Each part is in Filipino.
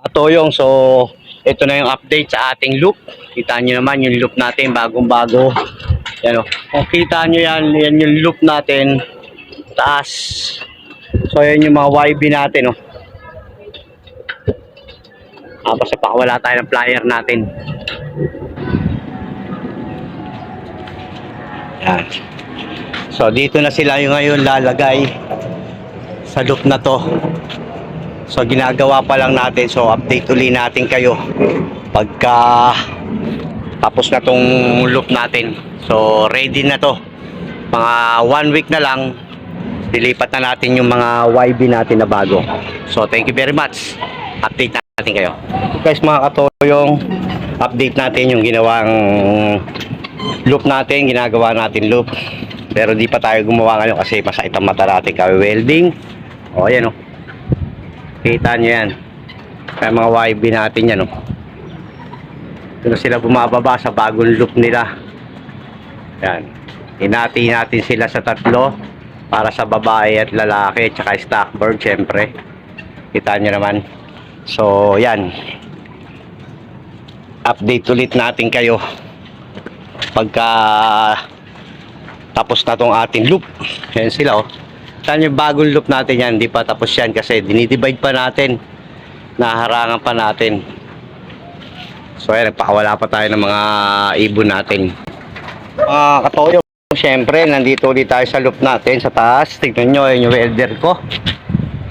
Katoyong, so ito na yung update sa ating loop. Kita nyo naman yung loop natin, bagong-bago. Yan o. Kung kita nyo yan, yan yung loop natin. Taas. So yan yung mga YB natin o. Ah, basta pa wala tayo ng flyer natin. Yan. So dito na sila yung ngayon lalagay sa loop na to. So ginagawa pa lang natin. So update uli natin kayo pagka tapos na tong loop natin. So ready na to. Mga one week na lang dilipat na natin yung mga YB natin na bago. So thank you very much. Update natin kayo. Guys mga katoyong update natin yung ginawang loop natin, ginagawa natin loop. Pero di pa tayo gumawa ngayon kasi masakit ang mata natin kami welding. O ayan o. Kita nyo yan. Kaya mga YB natin yan o. Ito na sila bumababa sa bagong loop nila. Yan. Hinati natin sila sa tatlo para sa babae at lalaki tsaka stockbird syempre. Kita nyo naman. So yan. Update ulit natin kayo pagka tapos na tong ating loop. Yan sila oh. Saan bagong loop natin yan? Hindi pa tapos yan kasi dinidivide pa natin. Naharangan pa natin. So ayan, nagpakawala pa tayo ng mga ibon natin. Mga katoyo, syempre, nandito ulit tayo sa loop natin sa taas. Tignan nyo, yun yung welder ko.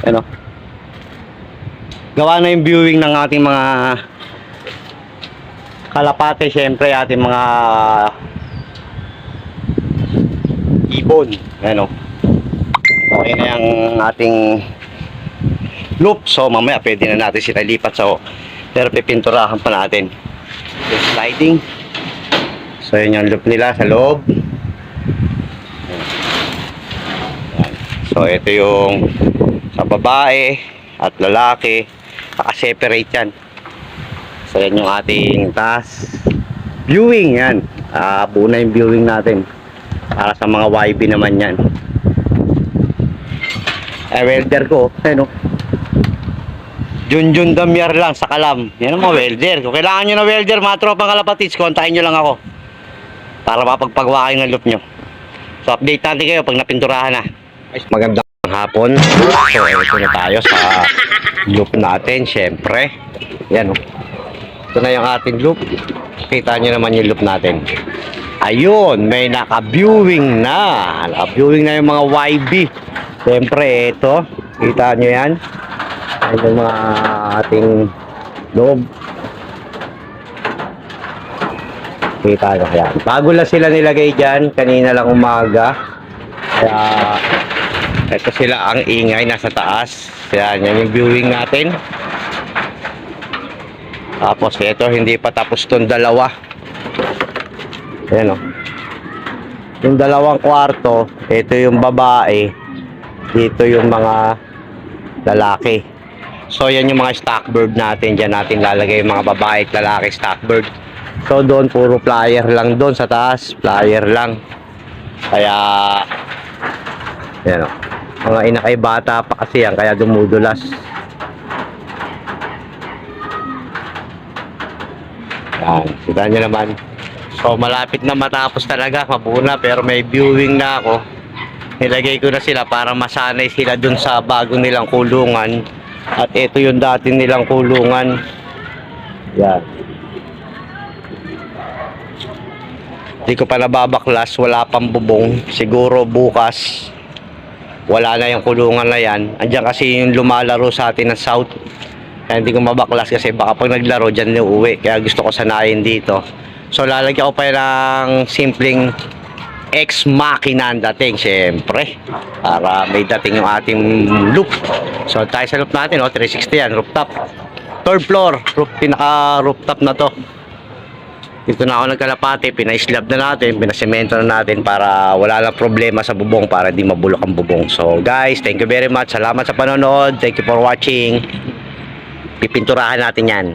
Ano? Gawa na yung viewing ng ating mga kalapate, syempre, ating mga ibon. Ano? Okay na yung ating loop. So, mamaya pwede na natin sila lipat. So, pero pipinturahan pa natin. Yung sliding. So, yun yung loop nila sa loob. So, ito yung sa babae at lalaki. Naka-separate yan. So, yan yung ating task. Viewing yan. Ah, buo na yung viewing natin. Para sa mga YB naman yan. Eh, welder ko. Ano? Junjun Damyar lang sa Kalam. Yan ang mga welder. Kung kailangan nyo na welder, mga tropang kalapatids, kontakin nyo lang ako. Para mapagpagawa kayo ng loop nyo. So, update natin kayo pag napinturahan na. Magandang hapon. So, ito na tayo sa loop natin, syempre. Yan, oh. Ito na yung ating loop. Kita nyo naman yung loop natin. Ayun, may naka-viewing na. Naka-viewing na yung mga YB. Siyempre, ito. Kita nyo yan. Ayun yung mga ating loob. Kita nyo yan. Bago lang sila nilagay dyan. Kanina lang umaga. Kaya, ito sila ang ingay nasa taas. Yan, yan yung viewing natin. Tapos ito, hindi pa tapos tong dalawa. Ayan o. Yung dalawang kwarto, ito yung babae, dito yung mga lalaki. So yan yung mga stockbird natin, Diyan natin lalagay yung mga babae at lalaki stockbird. So doon puro flyer lang doon sa taas, flyer lang. Kaya yan o. Mga inakay bata pa kasi yan, kaya dumudulas. Yan, kita naman. So malapit na matapos talaga, mabuo na pero may viewing na ako. Nilagay ko na sila para masanay sila dun sa bago nilang kulungan. At ito yung dati nilang kulungan. Yan. Hindi ko pa nababaklas, wala pang bubong. Siguro bukas, wala na yung kulungan na yan. Andiyan kasi yung lumalaro sa atin ng south. Kaya hindi ko mabaklas kasi baka pag naglaro dyan na uwi. Kaya gusto ko sanayin dito. So lalagyan ko pa ng simpleng ex machina ang dating syempre. Para may dating yung ating loop. So tayo sa loop natin oh, 360 yan rooftop. Third floor roof, pinaka rooftop na to. Dito na ako nagkalapate pinaislab na natin pinasemento na natin para wala lang problema sa bubong para di mabulok ang bubong. So guys thank you very much. Salamat sa panonood. Thank you for watching. Pipinturahan natin yan